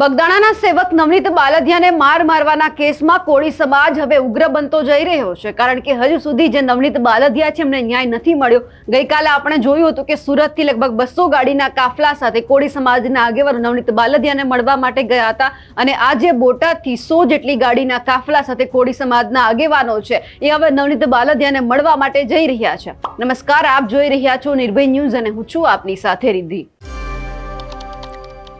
બગદાણાના સેવક નવનીત બાલધિયાને માર મારવાના કેસમાં કોળી સમાજ હવે ઉગ્ર બનતો જઈ રહ્યો છે. કારણ કે હજુ સુધી જે નવનીત બાલધિયા છે, એમને ન્યાય નથી મળ્યો. ગઈકાલે આપણે જોયું હતું કે સુરતથી લગભગ બસો ગાડીના કાફલા સાથે કોળી સમાજના આગેવાનો નવનીત બાલધિયાને મળવા માટે ગયા હતા. અને આજે બોટાદથી સો જેટલી ગાડીના કાફલા સાથે કોળી સમાજના આગેવાનો છે, એ હવે નવનીત બાલધિયાને મળવા માટે જઈ રહ્યા છે. નમસ્કાર, આપ જોઈ રહ્યા છો નિર્ભય ન્યૂઝ અને હું છું આપની સાથે રિદ્ધિ.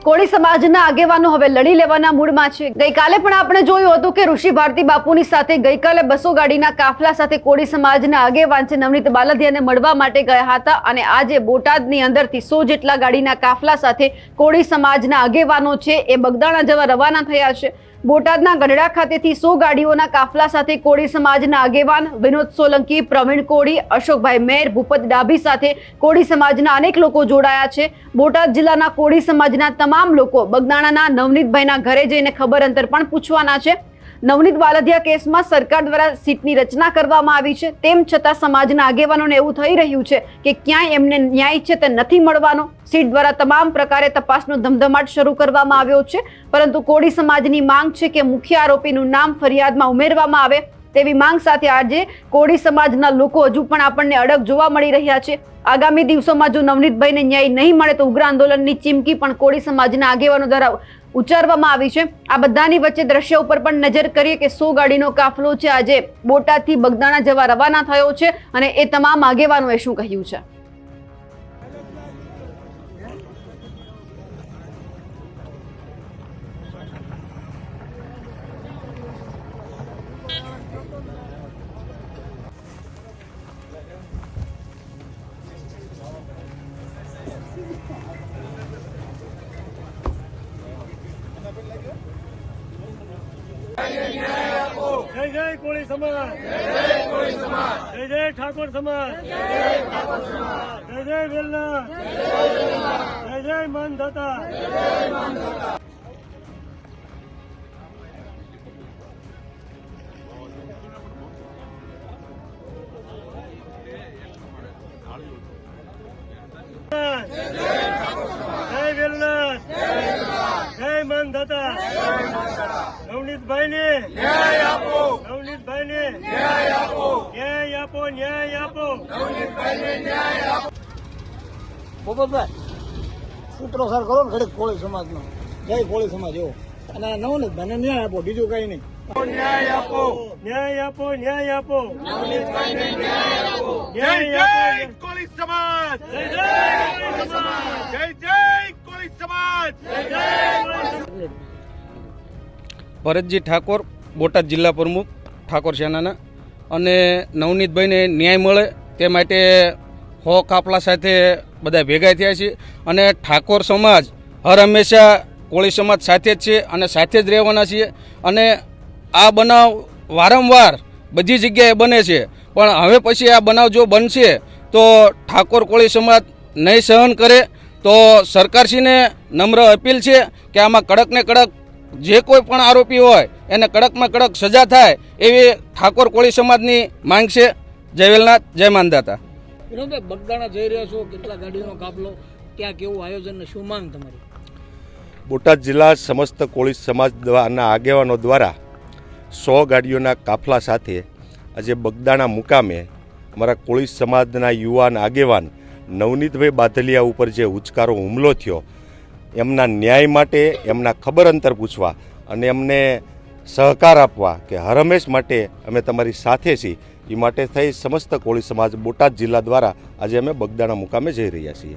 કોળી સમાજના આગેવાનો હવે લડી લેવાના મૂડમાં છે. ગઈકાલે પણ આપણે જોયું હતું કે ઋષિ ભારતી બાપુની સાથે ગઈકાલે બસો ગાડીના કાફલા સાથે કોળી સમાજના આગેવાન છે નવનીત બાલધિયાને મળવા માટે ગયા હતા અને આજે બોટાદની અંદરથી સો જેટલા ગાડીના કાફલા સાથે કોળી સમાજના આગેવાનો છે એ બગદાણા જવા રવાના થયા છે. બોટાદના ગઢડા ખાતેથી સો ગાડીઓના કાફલા સાથે કોળી સમાજના આગેવાન વિનોદ સોલંકી, પ્રવીણ કોળી, અશોકભાઈ મેર, ભૂપત ડાભી સાથે કોળી સમાજના અનેક લોકો જોડાયા છે. બોટાદ જિલ્લાના કોળી સમાજના તમામ લોકો બગદાણાના નવનીતભાઈના ઘરે જઈને ખબર અંતર પણ પૂછવાના છે. નવનીત બાલધિયા કેસમાં સરકાર દ્વારા સીટની રચના કરવામાં આવી છે. તેમ છતાં સમાજના આગેવાનોને એવું થઈ રહ્યું છે કે ક્યાંય એમને ન્યાય છે તે નથી મળવાનો. સીટ દ્વારા તમામ પ્રકારે તપાસનો ધમધમાટ શરૂ કરવામાં આવ્યો છે. પરંતુ કોળી સમાજની માંગ છે કે મુખ્ય આરોપીનું નામ ફરિયાદમાં ઉમેરવામાં આવે. તેવી માંગ સાથે આજે કોળી સમાજના લોકો હજુ પણ આપણને અડગ જોવા મળી રહ્યા છે. આગામી દિવસોમાં જો નવનીતભાઈને ન્યાય નહીં મળે તો ઉગ્ર આંદોલનની ચીમકી પણ કોળી સમાજના આગેવાનો દ્વારા ઉચ્ચારવામાં આવી છે. આ બધાની વચ્ચે દ્રશ્ય ઉપર પણ નજર કરીએ કે સો ગાડીનો કાફલો છે. આજે બોટાદથી બગદાણા જવા રવાના થયો છે અને એ તમામ આગેવાનોએ શું કહ્યું છે? જય જય કોળી સમાજ. જય જય ઠાકોર સમાજ. જય જય વેલના જય જય માનધાતા. જય માનધાતા નવનીતભાઈ ને ન્યાય આપો નવનીતભાઈ ને ન્યાય આપો. ન્યાય આપો ન્યાય આપો ભૂપતભાઈ સૂત્રો સર કરો ને ઘડીક કોળી સમાજનો. જય કોળી સમાજ એવો. અને નવું ને ન્યાય આપો બીજું કઈ નહીં. ન્યાય આપો. ન્યાય આપો ન્યાય આપો. ન્યાય આપો. જય જય કોળી સમાજ. જય જય કોળી સમાજ. જય જય કોળી સમાજ. ભરતજી ઠાકોર, બોટાદ જિલ્લા પ્રમુખ ઠાકોર સેનાના અને નવનીતભાઈને ન્યાય મળે તે માટે હો કાપલા સાથે બધા ભેગા થયા છે અને ઠાકોર સમાજ હર હંમેશા કોળી સમાજ સાથે જ છે અને સાથે જ રહેવાના છીએ અને આ બનાવ વારંવાર બધી જગ્યાએ બને છે. પણ હવે પછી આ બનાવ જો બનશે તો ઠાકોર કોળી સમાજ નહીં સહન કરે તો સરકારશ્રીને નમ્ર અપીલ છે કે આમાં કડકને કડક જે કોઈ પણ આરોપી હોય એને કડકમાં કડક સજા થાય એવી ઠાકોર કોળી સમાજની માંગ છે. જય વેલનાથ જય માનદાતા. વિનોદભાઈ બગદાણા જઈ રહ્યા છો કેટલા ગાડીનો કાફલો ત્યાં કેવું આયોજન ને શું માંગ તમારી? બોટાદ જિલ્લા સમસ્ત કોળી સમાજ દ્વારાના આગેવાનો દ્વારા સો ગાડીઓના કાફલા સાથે આજે બગદાણા મુકામે અમારા કોળી સમાજના યુવાન આગેવાન નવનીતભાઈ બાધલિયા ઉપર જે ઉચકારો હુમલો થયો એમના ન્યાય માટે, એમના ખબર અંતર પૂછવા અને એમને સહકાર આપવા કે હરમેશ માટે અમે તમારી સાથે છીએ. એ માટે થઈ સમસ્ત કોળી સમાજ બોટાદ જિલ્લા દ્વારા આજે અમે બગદાણા મુકામે જઈ રહ્યા છીએ.